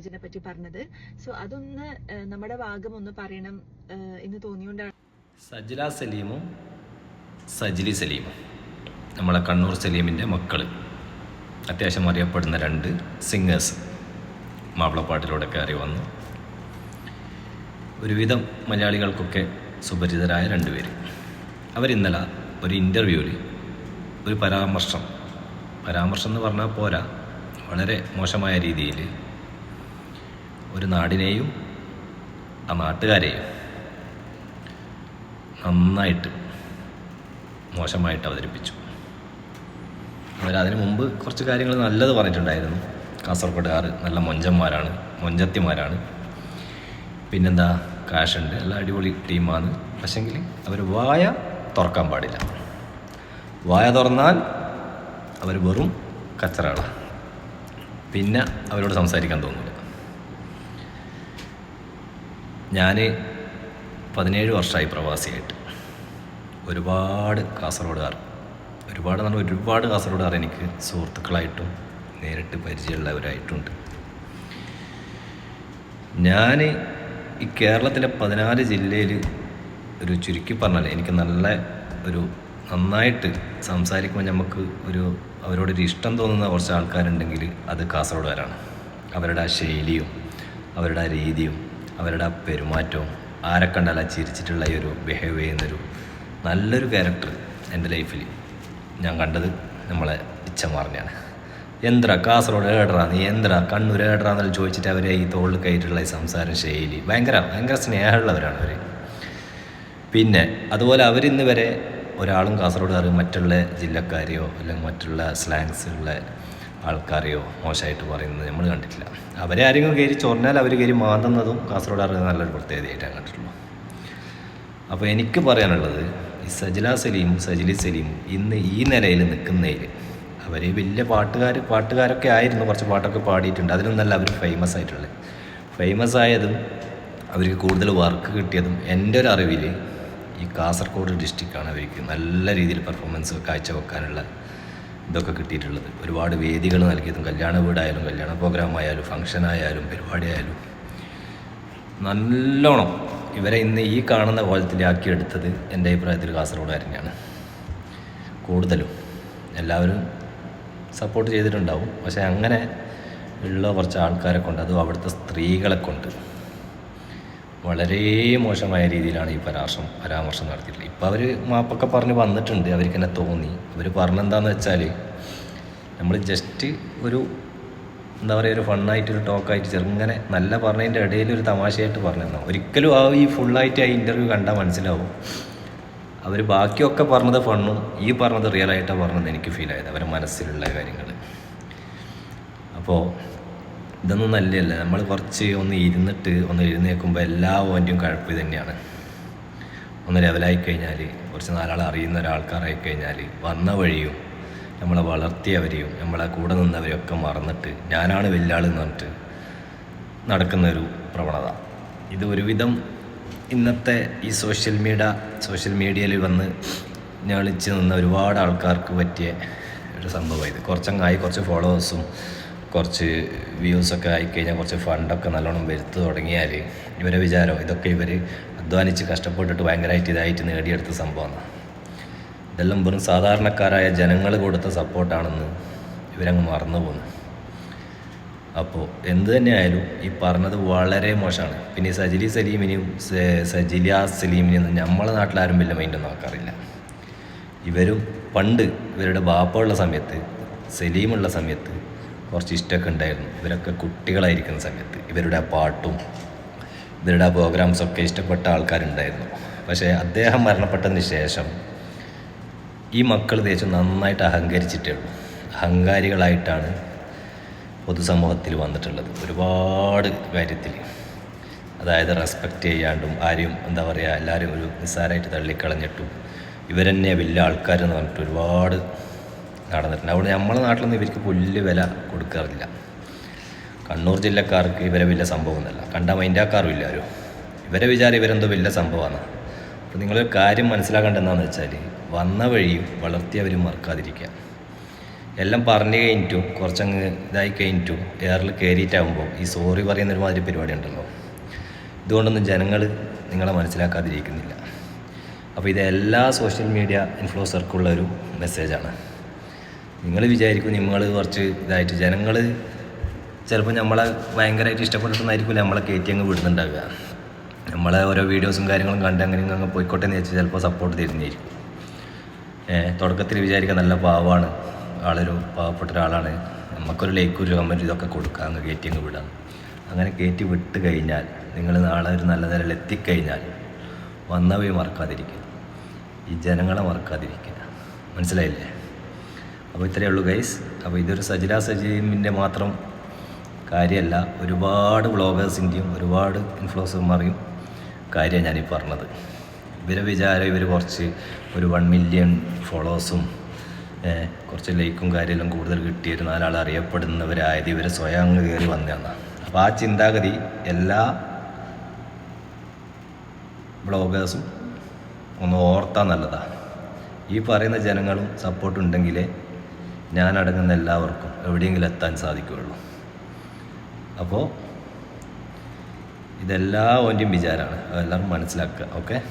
ഇതിനെ പറ്റി പറഞ്ഞത്. സോ അതൊന്ന് നമ്മുടെ ഭാഗം ഒന്ന് പറയണം എന്ന് തോന്നിയോണ്ടാണ്. സജില സലീമും സജിലി സലീമും. നമ്മളെ കണ്ണൂർ സലീമിന്റെ മക്കൾ അത്യാവശ്യം അറിയപ്പെടുന്ന രണ്ട് സിംഗേഴ്സ് മാപ്പിളപ്പാട്ടിലൂടെ കയറി വന്നു. ഒരുവിധം മലയാളികൾക്കൊക്കെ സുപരിചിതരായ രണ്ടുപേര്. അവരിന്നലെ ഒരു ഇന്റർവ്യൂവിൽ ഒരു പരാമർശം. പരാമർശം എന്ന് പറഞ്ഞാൽ പോരാ. വളരെ മോശമായ രീതിയിൽ ഒരു നാടിനെയും ആ നാട്ടുകാരെയും നന്നായിട്ട് മോശമായിട്ട് അവതരിപ്പിച്ചു. അവരതിനു മുമ്പ് കുറച്ച് കാര്യങ്ങൾ നല്ലത് പറഞ്ഞിട്ടുണ്ടായിരുന്നു. കാസർഗോഡുകാർ നല്ല മൊഞ്ചന്മാരാണ് മൊഞ്ചത്തിമാരാണ്. പിന്നെന്താ കാശുണ്ട് നല്ല അടിപൊളി ടീമാണ്. പക്ഷെങ്കിൽ അവർ വായ തുറക്കാൻ പാടില്ല. വായ തുറന്നാൽ അവർ വെറും കച്ചറകളാണ് പിന്നെ അവരോട് സംസാരിക്കാൻ തോന്നില്ല ഞാൻ പതിനേഴ് വർഷമായി പ്രവാസിയായിട്ട്. ഒരുപാട് കാസർഗോഡുകാർ ഒരുപാട് നല്ല ഒരുപാട് കാസർഗോഡുകാർ എനിക്ക് സുഹൃത്തുക്കളായിട്ടും നേരിട്ട് പരിചയമുള്ളവരായിട്ടുണ്ട്. ഞാൻ ഈ കേരളത്തിലെ പതിനാല് ജില്ലയിൽ ഒരു ചുരുക്കി പറഞ്ഞാൽ എനിക്ക് നല്ല ഒരു നന്നായിട്ട് സംസാരിക്കുമ്പോൾ നമുക്ക് ഒരു അവരോടൊരു ഇഷ്ടം തോന്നുന്ന കുറച്ച് ആൾക്കാരുണ്ടെങ്കിൽ അത് കാസർഗോഡുകാരാണ്. അവരുടെ ആ ശൈലിയും അവരുടെ ആ രീതിയും അവരുടെ ആ പെരുമാറ്റവും ആരെ കണ്ടാലും ചിരിച്ചിട്ടുള്ള ഈ ഒരു ബിഹേവ് ചെയ്യുന്നൊരു നല്ലൊരു ക്യാരക്ടർ എന്റെ ലൈഫിൽ ഞാൻ കണ്ടത് നമ്മളെ ഇച്ചമാറിനെയാണ്. എന്ത്ര കാസർഗോഡ് ഏടറാ നീ? എന്ത്ര കണ്ണൂർ ഏടറാന്നെല്ലാം ചോദിച്ചിട്ട് അവരെ ഈ തോളിൽ കയറ്റിട്ടുള്ള ഈ സംസാര ശൈലി ഭയങ്കര ഭയങ്കര സ്നേഹമുള്ളവരാണ് അവർ പിന്നെ അതുപോലെ അവരിന്ന് വരെ ഒരാളും കാസർഗോഡുകാർ മറ്റുള്ള ജില്ലക്കാരെയോ അല്ലെങ്കിൽ മറ്റുള്ള സ്ലാങ്സ് ഉള്ള ആൾക്കാരെയോ മോശമായിട്ട് പറയുന്നത് നമ്മൾ കണ്ടിട്ടില്ല. അവരെ ആരെങ്കിലും കയറി ചൊറിഞ്ഞാൽ അവർ കയറി മാന്തുന്നതും കാസർഗോഡ് അറിയുന്ന നല്ലൊരു പ്രത്യേകതയായിട്ടാണ് കണ്ടിട്ടുള്ളൂ. അപ്പോൾ എനിക്ക് പറയാനുള്ളത് ഈ സജില സലീം സജിലി സലീം ഇന്ന് ഈ നിലയിൽ നിൽക്കുന്നതിൽ അവർ വലിയ പാട്ടുകാർ പാട്ടുകാരൊക്കെ ആയിരുന്നു. കുറച്ച് പാട്ടൊക്കെ പാടിയിട്ടുണ്ട്. അതിലൊന്നല്ല അവർ ഫേമസ് ആയിട്ടുള്ളത്. ഫേമസ് ആയതും അവർക്ക് കൂടുതൽ വർക്ക് കിട്ടിയതും എന്റെ ഒരു അറിവിൽ ഈ കാസർഗോഡ് ഡിസ്ട്രിക്റ്റാണ് അവർക്ക് നല്ല രീതിയിൽ പെർഫോമൻസ് കാഴ്ചവെക്കാനുള്ള ഇതൊക്കെ കിട്ടിയിട്ടുള്ളത്. ഒരുപാട് വേദികൾ നൽകിയതും കല്യാണ വീടായാലും കല്യാണ പ്രോഗ്രാം ആയാലും ഫംഗ്ഷൻ ആയാലും പരിപാടി ആയാലും നല്ലോണം ഇവരെ ഇന്ന് ഈ കാണുന്ന കോലത്തിലാക്കി എടുത്തത് എന്റെ അഭിപ്രായത്തിൽ കാസർഗോഡ് തന്നെയാണ് കൂടുതലും എല്ലാവരും സപ്പോർട്ട് ചെയ്തിട്ടുണ്ടാവും. പക്ഷേ അങ്ങനെ ഉള്ള കുറച്ച് ആൾക്കാരെ കൊണ്ട് അതും അവിടുത്തെ സ്ത്രീകളെ കൊണ്ട് വളരെ മോശമായ രീതിയിലാണ് ഈ പരാമർശം പരാമർശം നടത്തിയിട്ടുള്ളത്. ഇപ്പോൾ അവർ മാപ്പൊക്കെ പറഞ്ഞ് വന്നിട്ടുണ്ട് അവർക്ക് തന്നെ തോന്നി. അവർ പറഞ്ഞെന്താന്ന് വെച്ചാൽ നമ്മൾ ജസ്റ്റ് ഒരു എന്താ പറയുക ഒരു ഫണ്ണായിട്ട് ഒരു ടോക്കായിട്ട് ചെറുങ്ങനെ നല്ല പറഞ്ഞതിന്റെ ഇടയിൽ ഒരു തമാശയായിട്ട് പറഞ്ഞു ഒരിക്കലും ആ ഈ ഫുള്ളായിട്ട് ആ ഇന്റർവ്യൂ കണ്ടാൽ മനസ്സിലാവും. അവർ ബാക്കിയൊക്കെ പറഞ്ഞത് ഫണ്ണും ഈ പറഞ്ഞത് റിയലായിട്ടാണ് പറഞ്ഞത് എനിക്ക് ഫീൽ ആയത് അവരുടെ മനസ്സിലുള്ള കാര്യങ്ങൾ അപ്പോൾ ഇതൊന്നും നല്ലതല്ല. നമ്മൾ കുറച്ച് ഒന്ന് ഇരുന്നിട്ട് ഒന്ന് എഴുന്നേൽക്കുമ്പോൾ എല്ലാ ഓന്റെയും കഴപ്പ് തന്നെയാണ് ഒന്ന് ലെവലായി കഴിഞ്ഞാൽ കുറച്ച് നാലാൾ അറിയുന്ന ഒരാൾക്കാരായി കഴിഞ്ഞാൽ വന്ന വഴിയും നമ്മളെ വളർത്തിയവരെയും നമ്മളെ കൂടെ നിന്നവരെയും ഒക്കെ മറന്നിട്ട് ഞാനാണ് വലിയ ആൾ എന്ന് പറഞ്ഞിട്ട് നടക്കുന്ന ഒരു പ്രവണത. ഇത് ഒരുവിധം ഇന്നത്തെ ഈ സോഷ്യൽ മീഡിയ സോഷ്യൽ മീഡിയയിൽ വന്ന് ഞെളിച്ച് നിന്ന ഒരുപാട് ആൾക്കാർക്ക് പറ്റിയ ഒരു സംഭവം ഇത്. കുറച്ചങ്ങായി കുറച്ച് ഫോളോവേഴ്സും കുറച്ച് വ്യൂസൊക്കെ ആയിക്കഴിഞ്ഞാൽ കുറച്ച് ഫണ്ടൊക്കെ നല്ലോണം വരുത്തു തുടങ്ങിയാൽ ഇവരെ വിചാരം ഇതൊക്കെ ഇവർ അധ്വാനിച്ച് കഷ്ടപ്പെട്ടിട്ട് ഭയങ്കരമായിട്ട് ഇതായിട്ട് നേടിയെടുത്ത സംഭവമാണ് ഇതെല്ലാം വെറും സാധാരണക്കാരായ ജനങ്ങൾ കൊടുത്ത സപ്പോർട്ടാണെന്ന് ഇവരങ്ങ് മറന്നു പോകുന്നു അപ്പോൾ എന്ത് തന്നെയായാലും ഈ പറഞ്ഞത് വളരെ മോശമാണ്. പിന്നെ സജിലി സലീമിനെയും സജിലിയ സലീമിനെയും നമ്മളെ നാട്ടിലാരും വലിയ മൈൻഡ് നോക്കാറില്ല ഇവരും പണ്ട് ഇവരുടെ ബാപ്പ ഉള്ള സമയത്ത് സലീമുള്ള സമയത്ത് കുറച്ച് ഇഷ്ടമൊക്കെ ഉണ്ടായിരുന്നു. ഇവരൊക്കെ കുട്ടികളായിരിക്കുന്ന സമയത്ത് ഇവരുടെ ആ പാട്ടും ഇവരുടെ ആ പ്രോഗ്രാംസൊക്കെ ഇഷ്ടപ്പെട്ട ആൾക്കാരുണ്ടായിരുന്നു. പക്ഷേ അദ്ദേഹം മരണപ്പെട്ടതിന് ശേഷം ഈ മക്കൾ തേച്ച് നന്നായിട്ട് അഹങ്കരിച്ചിട്ടേ ഉള്ളൂ. അഹങ്കാരികളായിട്ടാണ് പൊതുസമൂഹത്തിൽ വന്നിട്ടുള്ളത്. ഒരുപാട് കാര്യത്തിൽ. അതായത് റെസ്പെക്റ്റ് ചെയ്യാണ്ടും ആരെയും എന്താ പറയുക എല്ലാവരും ഒരു നിസ്സാരമായിട്ട് തള്ളിക്കളഞ്ഞിട്ടും ഇവരെന്നെ വലിയ ആൾക്കാരെന്ന് പറഞ്ഞിട്ട് ഒരുപാട് നടന്നിട്ടുണ്ട്. അവിടെ നമ്മളെ നാട്ടിലൊന്നും ഇവർക്ക് പുല്ല് വില കൊടുക്കാറില്ല. കണ്ണൂർ ജില്ലക്കാർക്ക് ഇവരെ വലിയ സംഭവമൊന്നുമല്ല. കണ്ട മൈൻഡാക്കാറും ഇല്ല ആരും. ഇവരെ വിചാരം ഇവരെന്തോ വലിയ സംഭവമാണ് അപ്പോൾ നിങ്ങളൊരു കാര്യം മനസ്സിലാക്കേണ്ടത് എന്താണെന്ന് വെച്ചാൽ വന്ന വഴിയും വളർത്തിയവരും മറക്കാതിരിക്കുക. എല്ലാം പറഞ്ഞു കഴിഞ്ഞിട്ടും കുറച്ചങ്ങ് ഇതായി കഴിഞ്ഞിട്ടും എയറിൽ കയറിയിട്ടാകുമ്പോൾ ഈ സോറി പറയുന്ന ഒരുമാതിരി പരിപാടി ഉണ്ടല്ലോ. ഇതുകൊണ്ടൊന്നും ജനങ്ങൾ നിങ്ങളെ മനസ്സിലാക്കാതിരിക്കുന്നില്ല. അപ്പോൾ ഇത് എല്ലാ സോഷ്യൽ മീഡിയ ഇൻഫ്ലുവൻസർക്കുള്ള ഒരു മെസ്സേജാണ്. നിങ്ങൾ വിചാരിക്കും നിങ്ങൾ കുറച്ച് ഇതായിട്ട്. ജനങ്ങൾ ചിലപ്പോൾ നമ്മളെ ഭയങ്കരമായിട്ട് ഇഷ്ടപ്പെട്ടിട്ടുണ്ടായിരിക്കില്ല നമ്മളെ കയറ്റി അങ്ങ് വിടുന്നുണ്ടാവുക. നമ്മളെ ഓരോ വീഡിയോസും കാര്യങ്ങളും കണ്ട് അങ്ങനെ അങ്ങ് പോയിക്കോട്ടെ എന്ന് വെച്ചാൽ ചിലപ്പോൾ സപ്പോർട്ട് തരുന്നതായിരിക്കും. തുടക്കത്തിൽ വിചാരിക്കുക നല്ല പാവമാണ് ആളൊരു പാവപ്പെട്ട ഒരാളാണ്. നമുക്കൊരു ലൈക്ക് ഒരു കമന്റ് ഇതൊക്കെ കൊടുക്കുക. അങ്ങ് കയറ്റി അങ്ങ് വിടാം അങ്ങനെ കയറ്റി വിട്ട് കഴിഞ്ഞാൽ നിങ്ങൾ നാളെ ഒരു നല്ല നിലയിൽ എത്തിക്കഴിഞ്ഞാൽ വന്നവയെ മറക്കാതിരിക്കുക. ഈ ജനങ്ങളെ മറക്കാതിരിക്കുക. മനസ്സിലായില്ലേ? അപ്പോൾ ഇത്രയേ ഉള്ളൂ ഗൈസ് അപ്പോൾ ഇതൊരു സജില സജീമിന്റെ മാത്രം കാര്യമല്ല. ഒരുപാട് വ്ളോഗേഴ്സിന്റെയും ഒരുപാട് ഇൻഫ്ലുവൻസർമാരെയും കാര്യമാണ് ഞാനീ പറഞ്ഞത്. ഇവരെ വിചാരം ഇവർ കുറച്ച് ഒരു വൺ മില്യൺ ഫോളോവേഴ്സും കുറച്ച് ലൈക്കും കാര്യമെല്ലാം കൂടുതൽ കിട്ടിയൊരു നാലാൾ അറിയപ്പെടുന്നവരായത് ഇവർ സ്വയം അങ്ങ് കയറി വന്നതാണ്. അപ്പോൾ ആ ചിന്താഗതി എല്ലാ ബ്ലോഗേഴ്സും ഒന്ന് ഓർത്താൽ നല്ലതാണ്. ഈ പറയുന്ന ജനങ്ങളും സപ്പോർട്ട് ഉണ്ടെങ്കിലേ ഞാനടങ്ങുന്ന എല്ലാവർക്കും എവിടെയെങ്കിലും എത്താൻ സാധിക്കുകയുള്ളൂ. അപ്പോൾ ഇതെല്ലാ ഓന്റെയും വിചാരമാണ്. അതെല്ലാവരും മനസ്സിലാക്കുക. ഓക്കെ?